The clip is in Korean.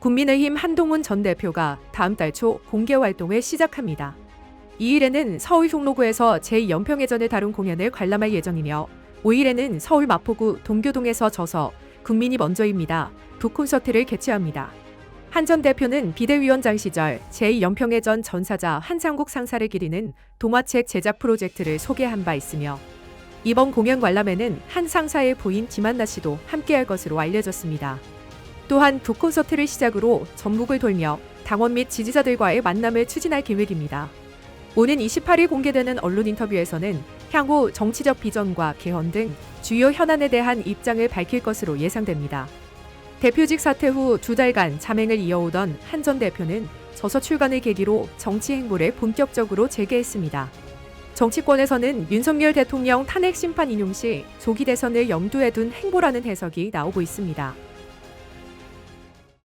국민의힘 한동훈 전 대표가 다음 달 초 공개 활동을 시작합니다. 2일에는 서울 종로구에서 제2연평해전을 다룬 공연을 관람할 예정이며 5일에는 서울 마포구 동교동에서 져서 국민이 먼저입니다. 두 콘서트를 개최합니다. 한 전 대표는 비대위원장 시절 제2연평해전 전사자 한상국 상사를 기리는 동화책 제작 프로젝트를 소개한 바 있으며 이번 공연 관람에는 한 상사의 부인 김한나 씨도 함께할 것으로 알려졌습니다. 또한 두 콘서트를 시작으로 전국을 돌며 당원 및 지지자들과의 만남을 추진할 계획입니다. 오는 28일 공개되는 언론 인터뷰에서는 향후 정치적 비전과 개헌 등 주요 현안에 대한 입장을 밝힐 것으로 예상됩니다. 대표직 사퇴 후 두 달간 자맹을 이어오던 한 전 대표는 저서 출간을 계기로 정치 행보를 본격적으로 재개했습니다. 정치권에서는 윤석열 대통령 탄핵 심판 인용 시 조기 대선을 염두에 둔 행보라는 해석이 나오고 있습니다.